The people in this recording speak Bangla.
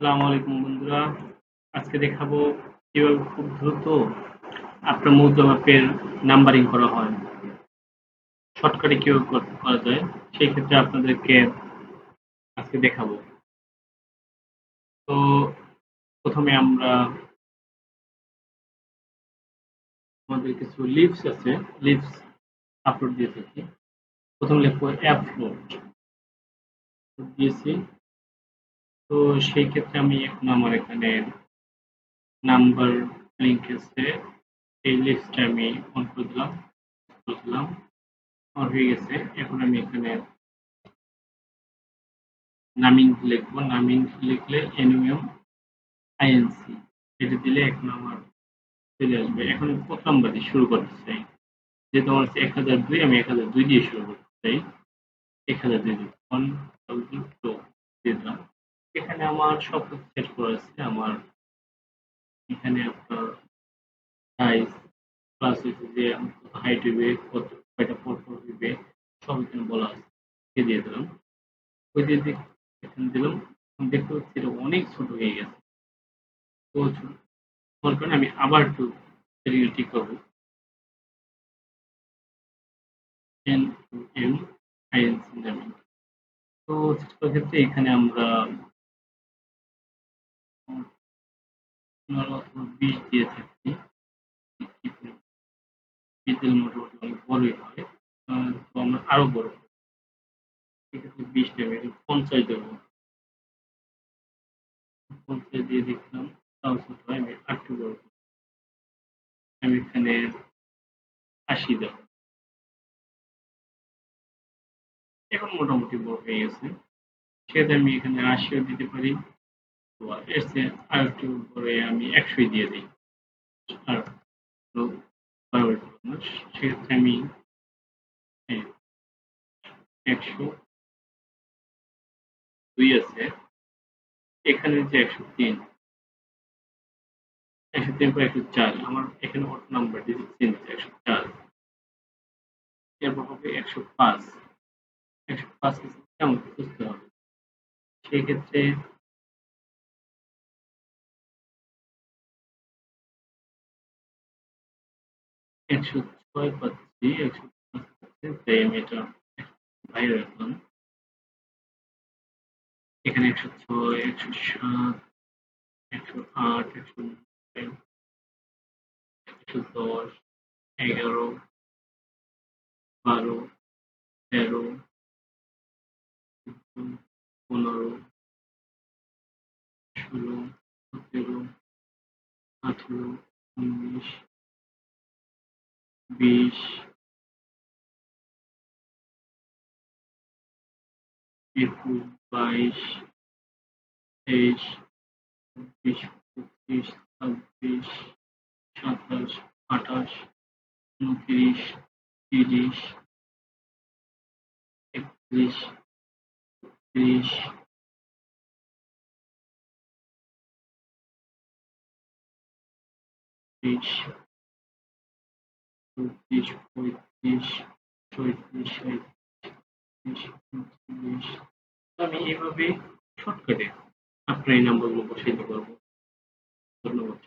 আসসালামু আলাইকুম বন্ধুরা। আজকে দেখাবো কীভাবে খুব দ্রুত আপনার মুদ্রা মাপের নাম্বারিং করা হয়। শর্টকাটে কীভাবে কর- যায়, সেই ক্ষেত্রে আপনাদেরকে আজকে দেখাবো। তো প্রথমে আমরা আমাদের কিছু লিপস আছে লিভস আপলোড দিয়ে থাকি। প্রথম লিখব অ্যাপ দিয়েছি। তো সেই ক্ষেত্রে আমি এখন আমার এখানে নাম্বার লিঙ্ক এসে এই লিস্টটা আমি অন করে দিলাম করে অন হয়ে গেছে। এখন আমি এখানে নামিং লিখব। নামিং লিখলে এনইউএম আইএনসি এটা দিলে এখন আমার চলে আসবে। এখন কত নাম্বার দিয়ে শুরু করতে চাই। যেহেতু আমার এক হাজার দুই, আমি এক হাজার দুই দিয়ে শুরু করতে চাই। এক হাজার দুই দিয়ে থাউজেন্ড টু দিয়ে দিলাম এখানে আমার সব কিছু সেট করা আছে আমার এখানে আপনার সাইজ প্লাস হচ্ছে যে হাইট হইবে, কত কয়টা পর পর হইবে, সব এখানে বলা আছে। দিয়ে দিলাম। ওই দিয়ে দিক- এখানে দিলাম। দেখতে পাচ্ছি এটা অনেক ছোট হয়ে গেছে। তো হওয়ার কারণে আমি আবার একটু সেটিংটা ঠিক করব। এন এম আইএনসি নামে তো ক্ষেত্রে এখানে আমরা অথবা বিশ দিয়ে থাকি বিদ্যুৎ মোটামুটি অনেক বড়ই হয় তো আমরা আরও বড়। সেক্ষেত্রে বিশ নেবে পঞ্চাশ দেবো। পঞ্চাশ দিয়ে দেখলাম, তাও ছোট হয়, আমি আটটু বড় আমি এখানে আশি দেবো। এখন মোটামুটি বড় হয়ে গেছে। সেক্ষেত্রে আমি এখানে আশিও দিতে পারি। তো আর একটু পরে আমি একশোই দিয়ে দিই। আর সেক্ষেত্রে আমি একশো দুই আছে। এখানে যে একশো তিন একশো তিন পর একশো চার, আমার এখানে অটো নাম্বার ডিজিট চেঞ্জ একশো চার। এরপর হবে একশো পাঁচ। একশো পাঁচ কেমন বুঝতে হবে? সেই একশো ছয় পাচ্ছি, একশো পাঁচ পাচ্ছি তাই এটা বাইরে রাখলাম। এখানে একশো ছয়, একশো সাত, একশো আট, একশো একশো দশ, এগারো, বারো, তেরো, পনেরো, ষোলো, সতেরো, আঠেরো, উনিশ বিশ একুশ বাইশ তেইশ চব্বিশ পঁচিশ ছাব্বিশ সাতাশ আঠাশ উনত্রিশ তিরিশ একত্রিশ ত্রিশ ত্রিশ চৌত্রিশ পঁয়ত্রিশ ছয়ত্রিশ সাঁইত্রিশ উনত্রিশ আমি এভাবে শর্টকাটে আপনার এই নাম্বারগুলো বসাইতে পারব। ধন্যবাদ।